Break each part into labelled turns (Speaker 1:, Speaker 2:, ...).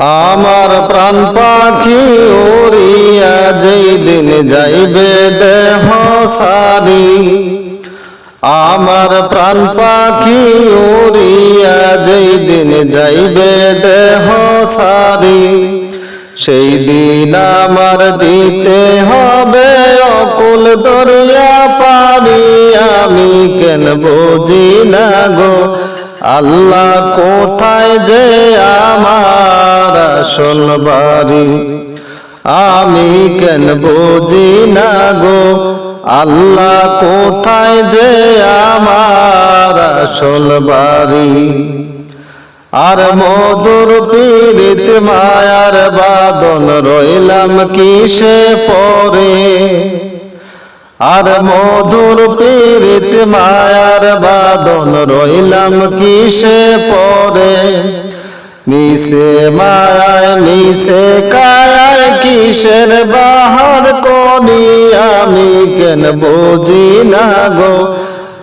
Speaker 1: আমার প্রাণ পাখি উড়িয়া যেই দিন যাইবে দেহ সারি। আমার প্রাণ পাখি উড়িয়া যেই দিন যাইবে দেহ সারি। সেই দিন আমার দিতে হবে অকুল দরিয়া পারি আমি কেন বুঝি না গো? আল্লাহ কোথায় যে আসল বাড়ি আমি কেন বুঝি না গো? আল্লাহ কোথায় যে আমার আসল বাড়ি আর মধুর পীড়িত মায়ার বাদন রইলাম কিসে পরে? আর মধুর পীড়িত মায়ার বাদন রইলাম কিসে পরে? মিশে মায়ায় মিশে কায়ায় কিসের বাহার করি আমি কেন বুঝি না গো?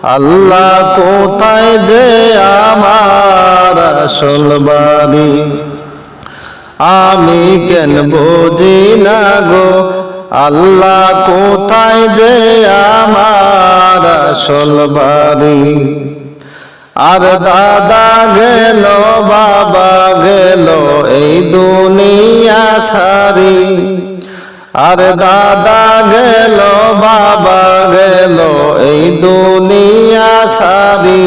Speaker 1: আল্লাহ কোথায় যে আমার আসল বাড়ি? আমি কেন বুঝি না গো? আল্লাহ কোথায় যে আমার আসল বাড়ি? আর দাদা গেল, বাবা গেল, এই দুনিয়া সারি। আর দাদা গেল, বাবা গেল, এই দুনিয়া সারি।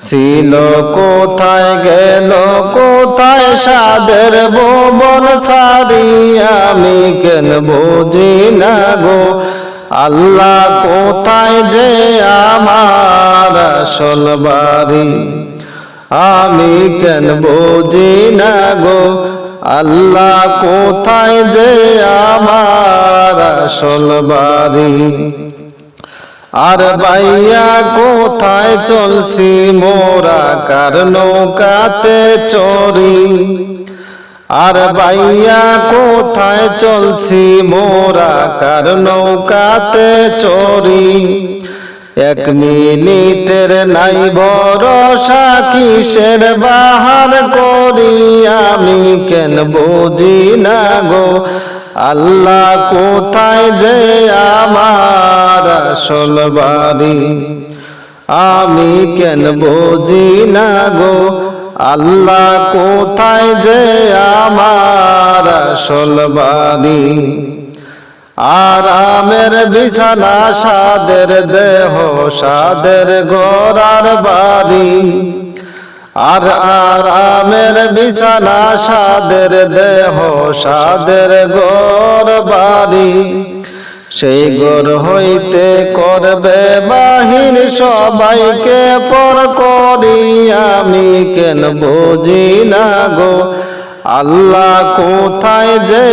Speaker 1: ছিল কোথায় গেল, কোথায় সাদের বোবন সারি? আমি কেন বুঝি না গো আল্লাহ কোথায় যে আমার আসল বাড়ি? আমি কেন বুঝি না গো? আল্লাহ কোথায় যে আমার আসল বাড়ি? আর বাইয়া কোথায় চলছি? মোরা কার নৌকাতে চড়ি? আর বাইয়া কোথায় চলছি? মোরা কার নৌকাতে চড়ি। এক মিনিটের নাই ভরসা, কিসের বাহার করি? আমি কেন বুঝি না গো? আল্লাহ কোথায় যে আমার আসল বাড়ি? আমি কেন বুঝি না গো? আল্লাহ কোথায় যে আমার আসল বাড়ি আরামের বিছানা, সাদের দেহ, সাদের গড়ার বাড়ি আর আরামের বিছানা, সাদের দেহ, সাদের গড় বাড়ি সেই গর হইতে করবে বাহির সবাইকে পর করি। আমি কেন বুঝি না গো? আল্লাহ কোথায় যে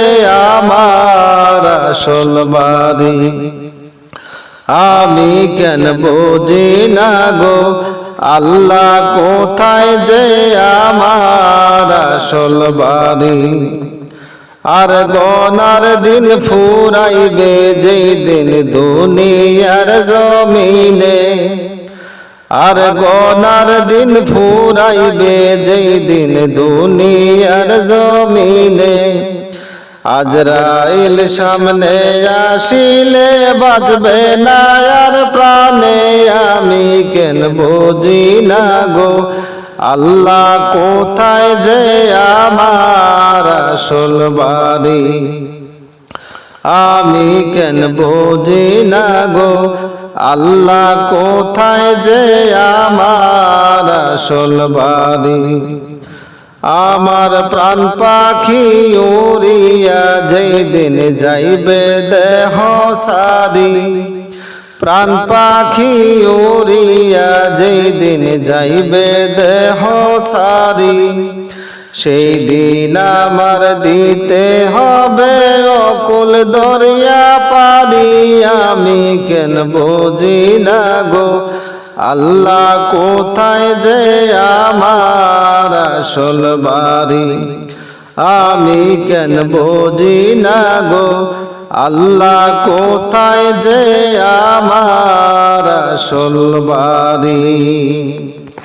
Speaker 1: আমার আসল বাড়ি? আমি কেন বুঝি না গো? আল্লাহ কোথায় যে আমার আসল বাড়ি? আর গনার দিন ফুরাইবে যেই দিন দুনিয়ার জমিনে। আর গনার দিন ফুরাইবে যেই দিন দুনিয়ার জমিনে। আজরাইল সামনে আসিলে বাঁচবে না আর প্রাণে আমি কেন বুঝি না গো? আল্লাহ কোথায় যে আমার আসল আমি কেন বুঝি না গো? আল্লাহ কোথায় যে আমার আসল আমার প্রাণ পাখি উড়িয়া যেই দিন যাইবে দেহ সারি। প্রাণ পাখি উড়িয়া যেই দিন যাইবে দেহ সারি। সেই দিন আমার দিতে হবে অকুল দরিয়া পারি আমি কেন বুঝি না গো? আল্লাহ কোথায় যে আমার আসল বাড়ি? আমি কেন বুঝি না গো? আল্লাহ কোথায় যে আমার আসল বাড়ি?